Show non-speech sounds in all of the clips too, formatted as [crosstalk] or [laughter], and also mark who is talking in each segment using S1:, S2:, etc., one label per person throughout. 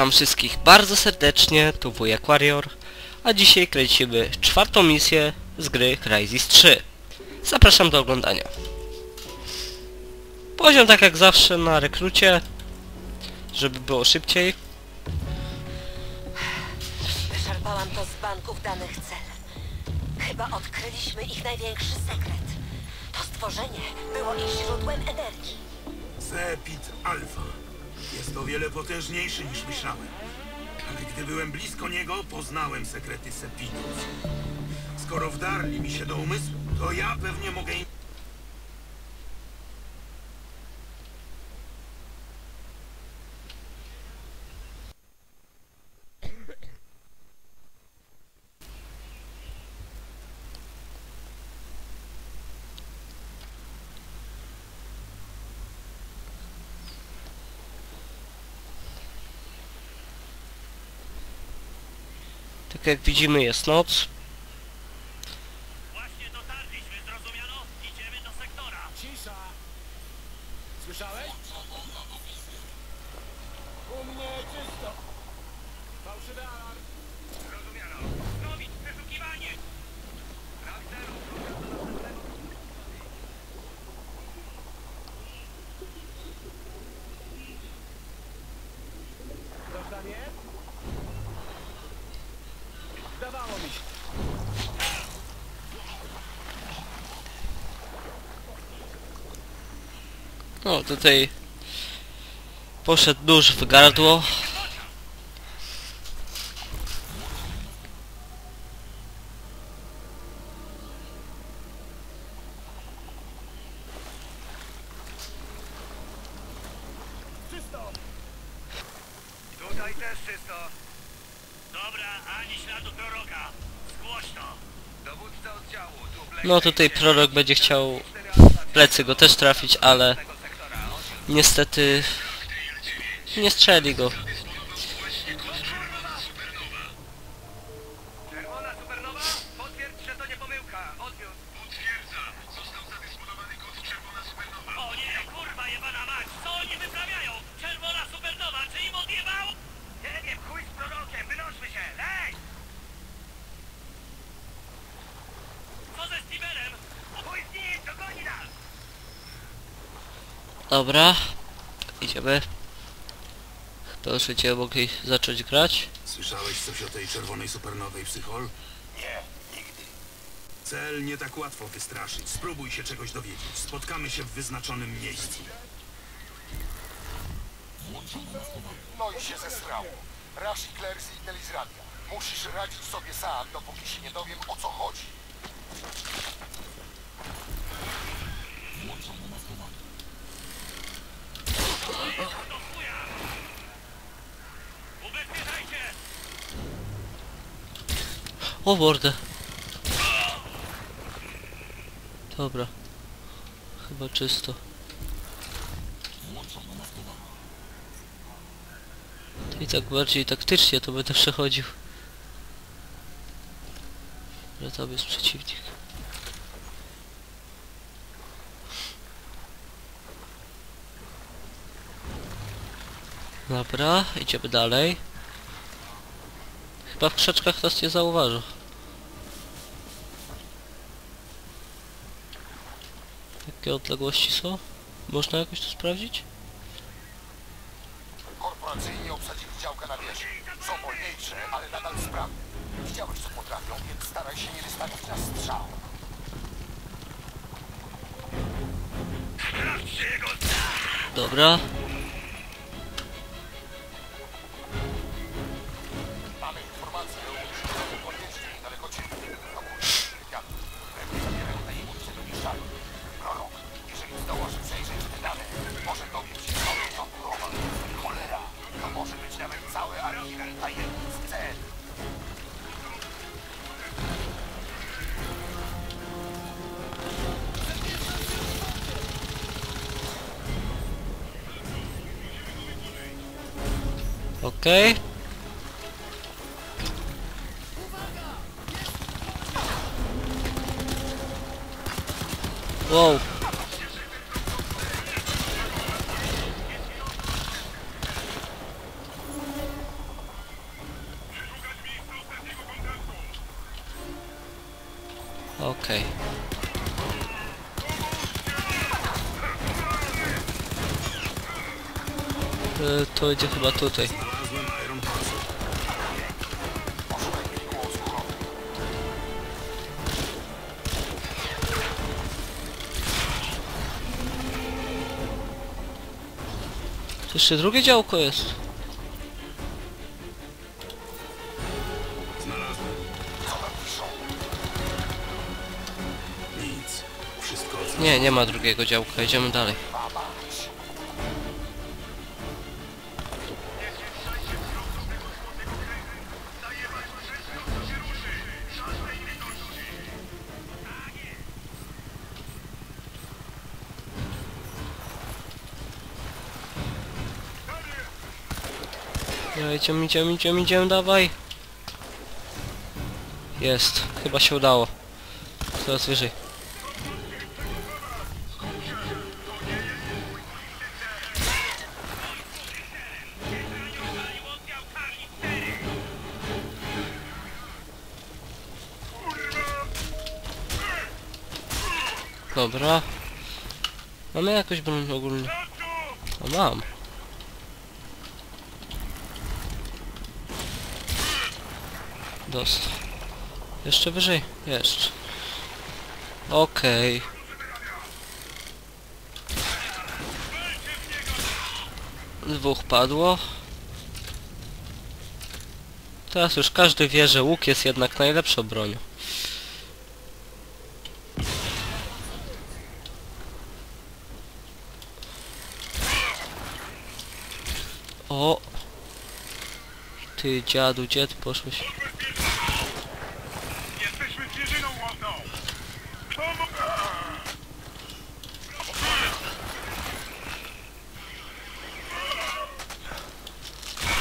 S1: Witam wszystkich bardzo serdecznie, tu wuj Aquarior, a dzisiaj kręcimy czwartą misję z gry Crysis 3. Zapraszam do oglądania. Poziom tak jak zawsze na rekrucie, żeby było szybciej.
S2: Wyczerpałam to z banków danych cel. Chyba odkryliśmy ich największy sekret. To stworzenie było ich źródłem energii.
S3: Zepit Alpha. Jest o wiele potężniejszy niż myślałem. Ale gdy byłem blisko niego, poznałem sekrety Sepidus. Skoro wdarli mi się do umysłu, to ja pewnie mogę im...
S1: jak widzimy jest noc.
S4: Właśnie dotarliśmy, zrozumiano? Idziemy do sektora.
S5: Cisza! Słyszałeś? U mnie czysto! Fałszywy alarm!
S4: Zrozumiano. Robić przeszukiwanie. Zero.
S5: Ktoś tam jest? Zdawało mi się.
S1: No tutaj poszedł nóż w gardło.
S5: Czysto!
S4: Tutaj też czysto. Dobra, ani śladu proroka. Zgłoś to. Dowódca oddziału. Tu Black
S1: No tutaj prorok będzie chciał w plecy go też trafić, ale. Niestety nie strzeli go. Dobra, idziemy. To już będziemy mogli zacząć grać.
S3: Słyszałeś coś o tej czerwonej supernowej, psychol?
S4: Nie, nigdy.
S3: Cel nie tak łatwo wystraszyć. Spróbuj się czegoś dowiedzieć. Spotkamy się w wyznaczonym miejscu.
S6: No i się zesrało. Klers i Telizradia. Musisz radzić sobie sam, dopóki się nie dowiem o co chodzi.
S1: O mordę. Dobra. Chyba czysto. I tak bardziej taktycznie to będę przechodził. Ale tam jest przeciwnik. Dobra, idziemy dalej. Chyba w krzaczkach nas nie zauważył. Jakie odległości są? Można jakoś to sprawdzić?
S6: Obsadzili działka na wieży. Są wolniejsze, ale nadal sprawne. Widziałeś co potrafią, więc staraj się nie wystawić na strzał.
S1: Dobra. Wow. Okej. Okay. To idzie chyba tutaj. Jeszcze drugie działko jest. Nie, nie ma drugiego działka, idziemy dalej. Idziemy, idziemy, idziemy, idziemy, dawaj. Jest, chyba się udało. Coraz wyżej. Dobra. Mamy jakąś broń ogólnie. O, mam. Dost. Jeszcze wyżej? Jeszcze. Okej. Dwóch padło. Teraz już każdy wie, że łuk jest jednak najlepszą bronią. O! Ty dziadu, ty poszłeś?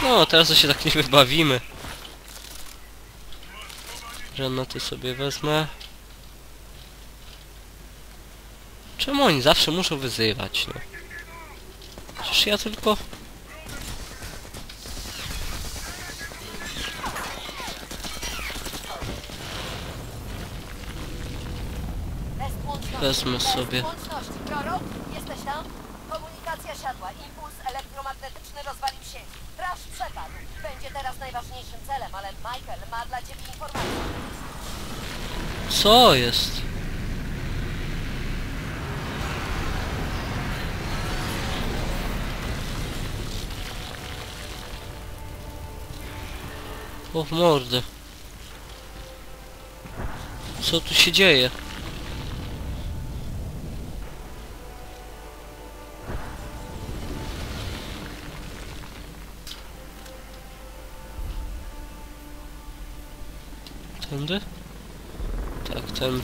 S1: No, teraz to się tak nie wybawimy. Granaty sobie wezmę. Czemu oni zawsze muszą wyzywać, no? Przecież ja tylko... Wezmę sobie.
S2: Prorok, jesteś tam? Komunikacja siadła. Impuls elektromagnetyczny rozwalił sieć. Trash przepadł. Będzie teraz najważniejszym celem, ale Michael ma dla ciebie informację.
S1: Co jest? O w mordę. Co tu się dzieje? Wow!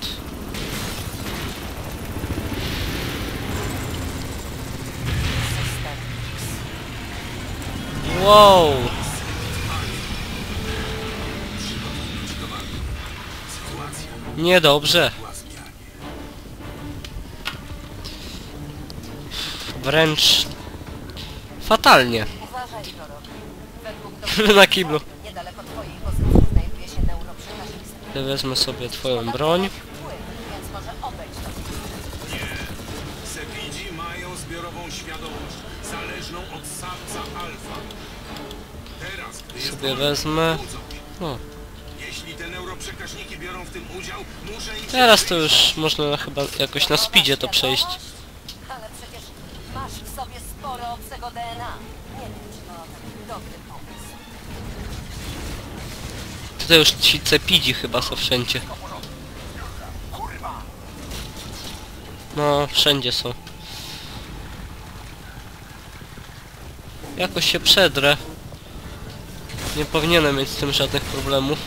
S1: Niedobrze. Wręcz... Fatalnie. [laughs] Na kiblu.
S2: Niedaleko twojej pozycji znajduje się neuroprzekaźnik.
S1: Ja wezmę sobie twoją broń.
S2: Wpływ, więc może obejść to.
S3: Sepidzi mają zbiorową świadomość, zależną od samca alfa. Teraz, gdy jest
S1: Sobie wezmę. No. Teraz to już można chyba jakoś na speedzie to przejść. Tutaj już ci cepidzi chyba są wszędzie. No, wszędzie są. Jakoś się przedrę. Nie powinienem mieć z tym żadnych problemów.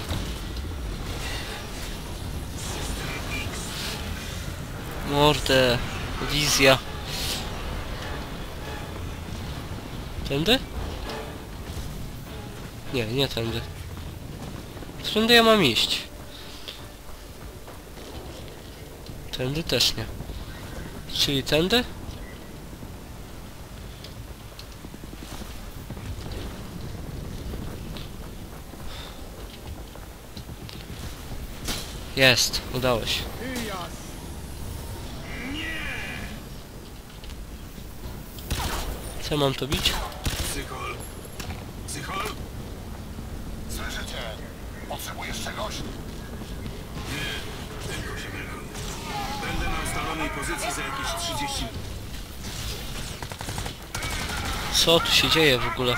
S1: Mordę. Wizja. Tędy? Nie, nie tędy. Tędy ja mam iść. Tędy też nie. Czyli tędy? Jest, udało się. Co mam to bić?
S6: Potrzebujesz czegoś?
S3: Nie, tylko się mylę. Będę na ustalonej pozycji za jakieś 30 minut.
S1: Co tu się dzieje w ogóle?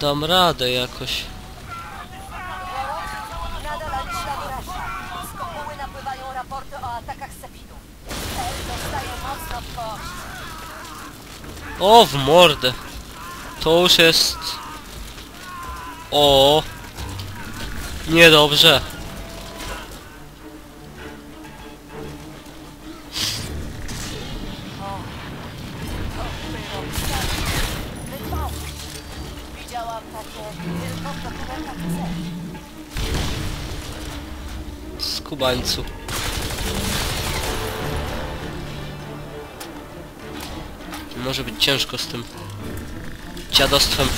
S1: Dam radę jakoś.
S2: Nadal ani śladu rasza. Z kopuły napływają raporty o atakach sepidów. Cel dostaje mocno w kość.
S1: O, w mordę. To już jest... O. Niedobrze. Skubańcu. Może być ciężko z tym dziadostwem.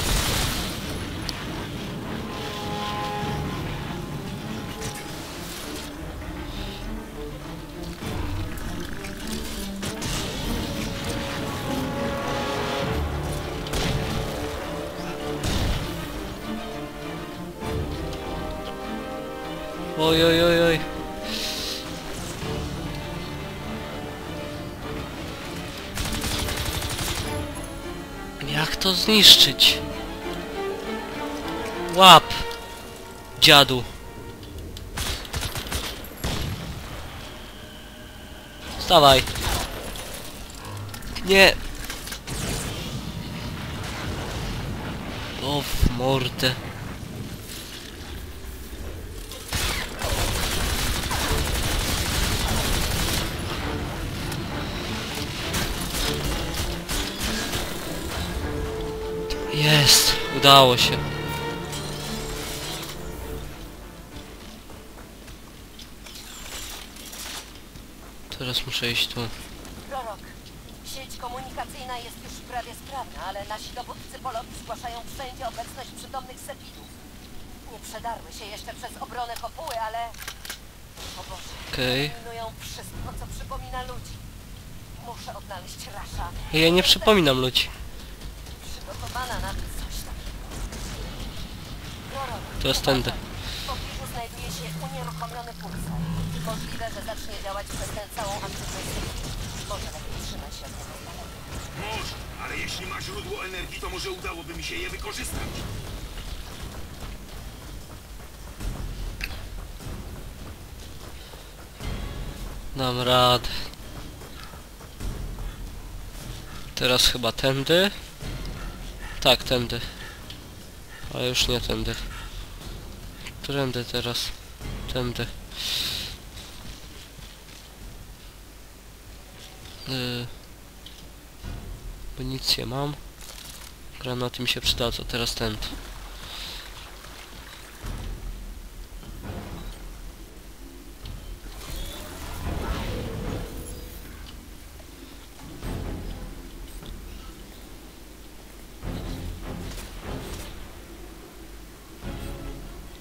S1: Oj, oj, oj, oj. To zniszczyć? Łap! Dziadu. Stawaj. Nie. O w mordę. Jest, udało się. Teraz muszę iść tu.
S2: Prorok. Sieć komunikacyjna jest już prawie sprawna, ale nasi dowódcy polowi zgłaszają wszędzie obecność przytomnych sepidów. Nie przedarły się jeszcze przez obronę kopuły, ale... O Boże,
S1: Okej.
S2: wszystko, co przypomina ludzi. Muszę odnaleźć Rasza.
S1: Ja nie przypominam ludzi.
S2: Przygotowana na coś takiego. Prorok.
S1: To jest tędy.
S2: W pobliżu znajduje się unieruchomiony pulsar. Możliwe, że zacznie działać przez tę całą aktywność. Może lepiej trzymać się od.
S3: Może, ale jeśli ma źródło energii, to może udałoby mi się je wykorzystać.
S1: Dam radę. Teraz chyba tędy. Tak, tędy. Ale już nie tędy. Tędy teraz. Tędy. Yy. Amunicję mam. Granaty mi się przydadzą. Teraz tędy.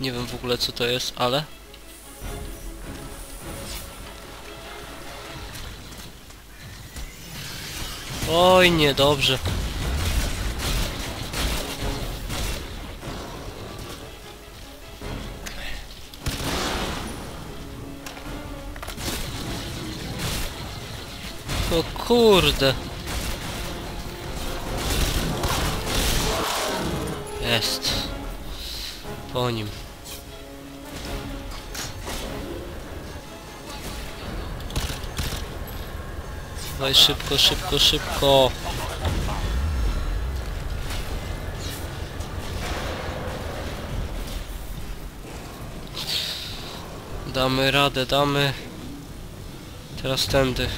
S1: Nie wiem w ogóle co to jest, ale... Oj, niedobrze. O kurde. Jest. Po nim. Dawaj szybko, szybko, szybko. Damy radę, damy. Teraz tędy.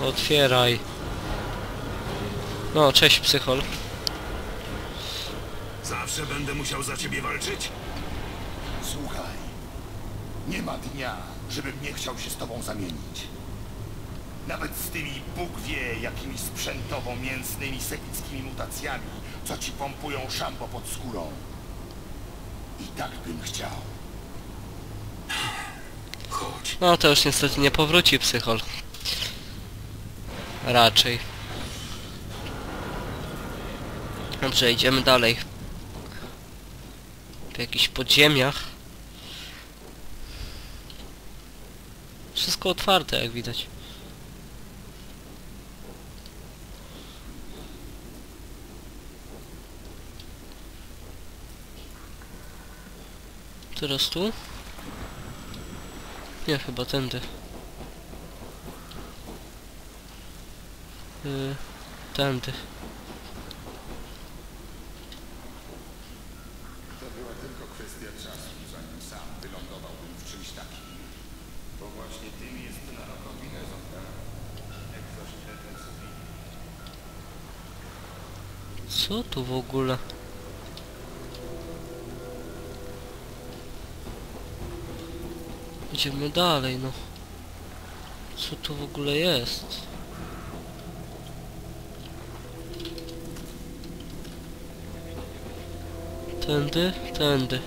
S1: Otwieraj. No, cześć psychol.
S3: Zawsze będę musiał za ciebie walczyć?
S6: Słuchaj. Nie ma dnia, żebym nie chciał się z tobą zamienić. Nawet z tymi Bóg wie jakimi sprzętowo-mięsnymi sepickimi mutacjami, co ci pompują szambo pod skórą. I tak bym chciał.
S3: wróci.
S1: No to już niestety nie powróci psychol. Raczej. Dobrze, idziemy dalej. W jakichś podziemiach. Wszystko otwarte, jak widać. Teraz tu? Nie, chyba tędy. Yy, tędy.
S6: To była tylko kwestia czasu, zanim sam wylądowałbym w czymś takim. Bo właśnie tym jest na kombinezon? Egzoszkieletem sufit.
S1: Co tu w ogóle? Idziemy dalej, no. Co tu w ogóle jest? Tędy? Tędy.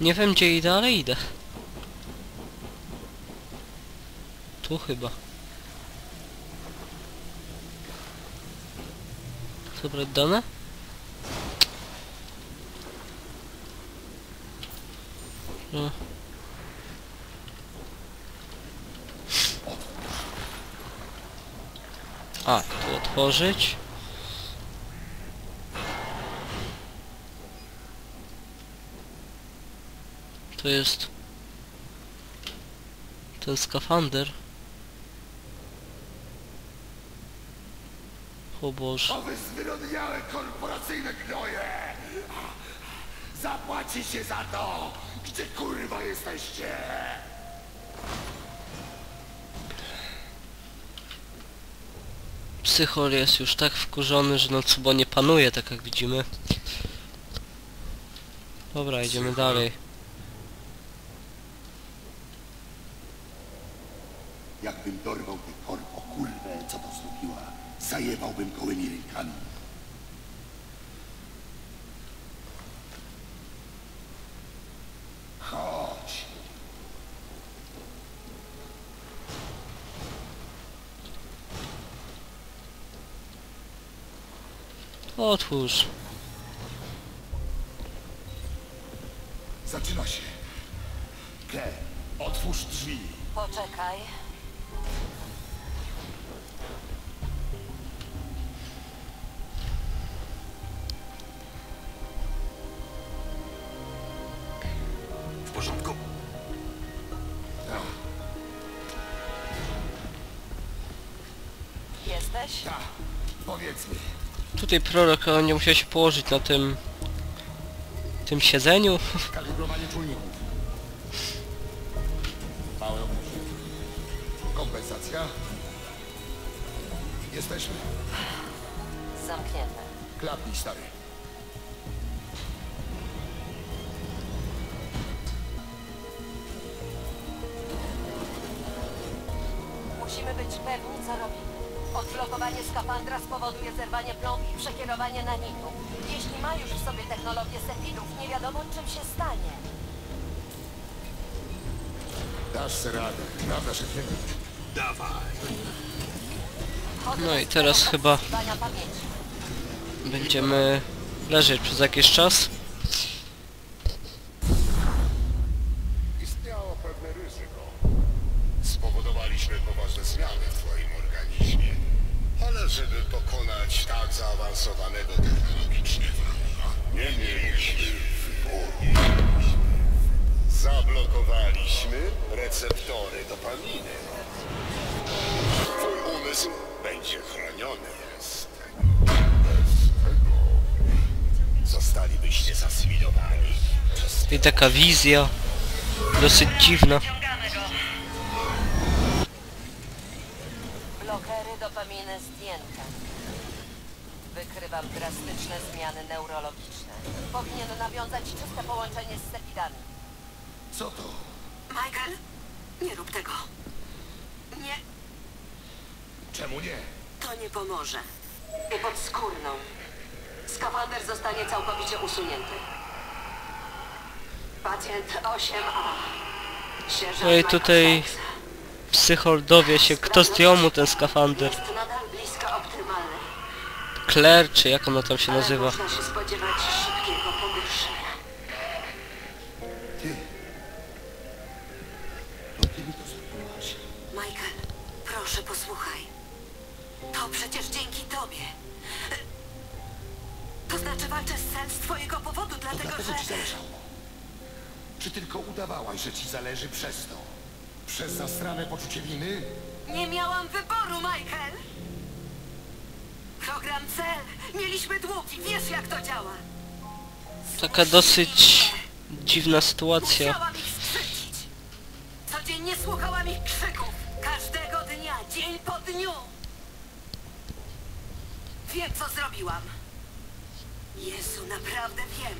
S1: Nie wiem gdzie idę, ale idę. Tu chyba. Zebrać dane? No. A, tu otworzyć. To jest ten skafander. O Boże.
S6: O wy zwyrodniałe korporacyjne gnoje! Zapłacicie za to! Gdzie kurwa jesteście?
S1: Psychol jest już tak wkurzony, że no cubo nie panuje, tak jak widzimy. Dobra, idziemy dalej.
S6: Jakbym dorwał tę korpo kurwę, co to zrobiła, zajebałbym gołymi rękami. Chodź.
S1: Otwórz.
S6: Zaczyna się. Ke, otwórz drzwi.
S2: Poczekaj.
S3: W porządku?
S2: Jesteś?
S6: Tak, powiedzmy.
S1: Tutaj prorok nie musiał się położyć na tym... tym siedzeniu.
S2: Przekierowanie na nitu. Jeśli ma już w sobie technologię sepidów, nie wiadomo, czym się stanie.
S6: Dasz sobie radę, prawda, szefie?
S3: Dawaj.
S1: No i teraz chyba-. Będziemy leżeć przez jakiś czas.
S6: Istniało pewne ryzyko. Spowodowaliśmy poważne zmiany w twoim organizmie. Ale żeby pokonać tak zaawansowanego technologicznie wroga, nie mieliśmy wyboru. Zablokowaliśmy receptory dopaminy. Twój umysł będzie chroniony tego. Bez tego zostalibyście zasymilowani
S1: I taka wizja. Dosyć dziwna.
S2: Blokery dopaminy zdjęte. Wykrywam drastyczne zmiany neurologiczne. Powinien nawiązać czyste połączenie z sepidami.
S6: Co to?
S2: Michael, nie rób tego. Nie,
S6: Czemu nie?
S2: to nie pomoże. I pod skórną. Skafander zostanie całkowicie usunięty. Pacjent 8A. Sierżant
S1: No i tutaj
S2: Fox.
S1: psychol dowie się, kto zdjął mu ten skafander.
S2: Jest nadal blisko optymalnej.
S1: Claire, czy jak ona tam się nazywa.
S2: można się spodziewać szybkiego pogorszenia.
S6: Ty. To ty mi to zrobiłaś.
S2: Michael, proszę posłuchaj. To przecież dzięki tobie. To znaczy walczę z twojego powodu,
S6: To
S2: dlatego
S6: dlatego
S2: że...
S6: ci zależało. Czy tylko udawałaś, że ci zależy przez to? Przez zasrane poczucie winy?
S2: Nie miałam wyboru, Michael! Program Cel. Mieliśmy długi, wiesz jak to działa.
S1: Taka dosyć dziwna sytuacja.
S2: Musiałam ich skrzywdzić. Codziennie słuchałam ich krzyków. Każdego dnia, dzień po dniu. Wiem, co zrobiłam. Jezu, naprawdę wiem.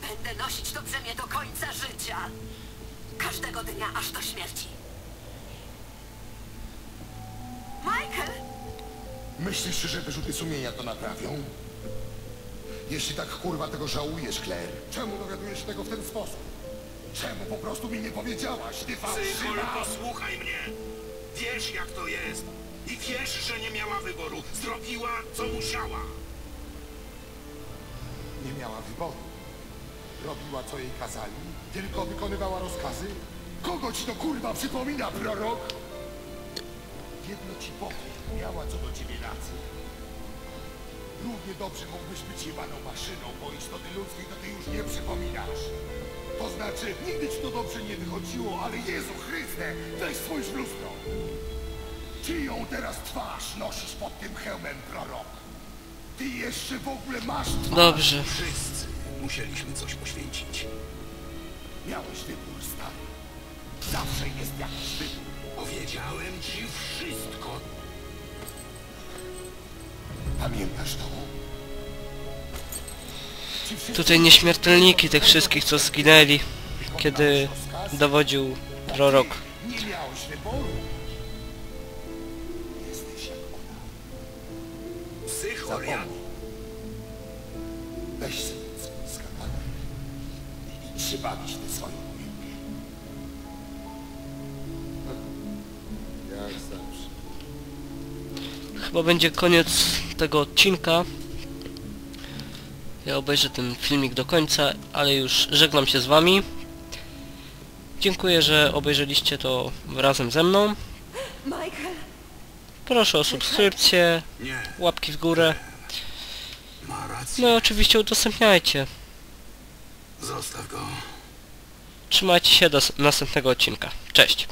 S2: Będę nosić to brzemię do końca życia. Każdego dnia, aż do śmierci.
S6: Myślisz, że wyrzuty sumienia to naprawią? Jeśli tak kurwa tego żałujesz, Claire, czemu dowiadujesz się tego w ten sposób? Czemu po prostu mi nie powiedziałaś, ty fałszywa?
S3: posłuchaj mnie. Wiesz jak to jest. I wiesz, że nie miała wyboru. Zrobiła, co musiała.
S6: Nie miała wyboru. Robiła, co jej kazali, tylko wykonywała rozkazy? Kogo ci to kurwa przypomina, prorok? Jedno ci powiem, miała co do ciebie rację. Równie dobrze mógłbyś być jebaną maszyną, bo istoty ludzkiej to ty już nie przypominasz. To znaczy, nigdy ci to dobrze nie wychodziło, ale Jezu Chryste, weź spójrz w lustro. Czyją teraz twarz nosisz pod tym hełmem, prorok? Ty jeszcze w ogóle masz twarz?
S1: Dobrze.
S3: Wszyscy musieliśmy coś poświęcić.
S6: Miałeś wybór, stary. Zawsze jest jakiś wybór.
S3: Powiedziałem ci wszystko.
S6: Pamiętasz to?
S1: Tutaj nieśmiertelniki tych wszystkich, co zginęli, kiedy dowodził prorok.
S6: Nie miałeś wyboru. Jesteś jak ona. Zapomnij. Weź skafander i idź się bawić tę swoją
S1: Chyba będzie koniec tego odcinka. Ja obejrzę ten filmik do końca, ale już żegnam się z wami. Dziękuję, że obejrzeliście to razem ze mną. Proszę o subskrypcję, łapki w górę. No i oczywiście udostępniajcie.
S3: Zostaw go.
S1: Trzymajcie się do następnego odcinka. Cześć.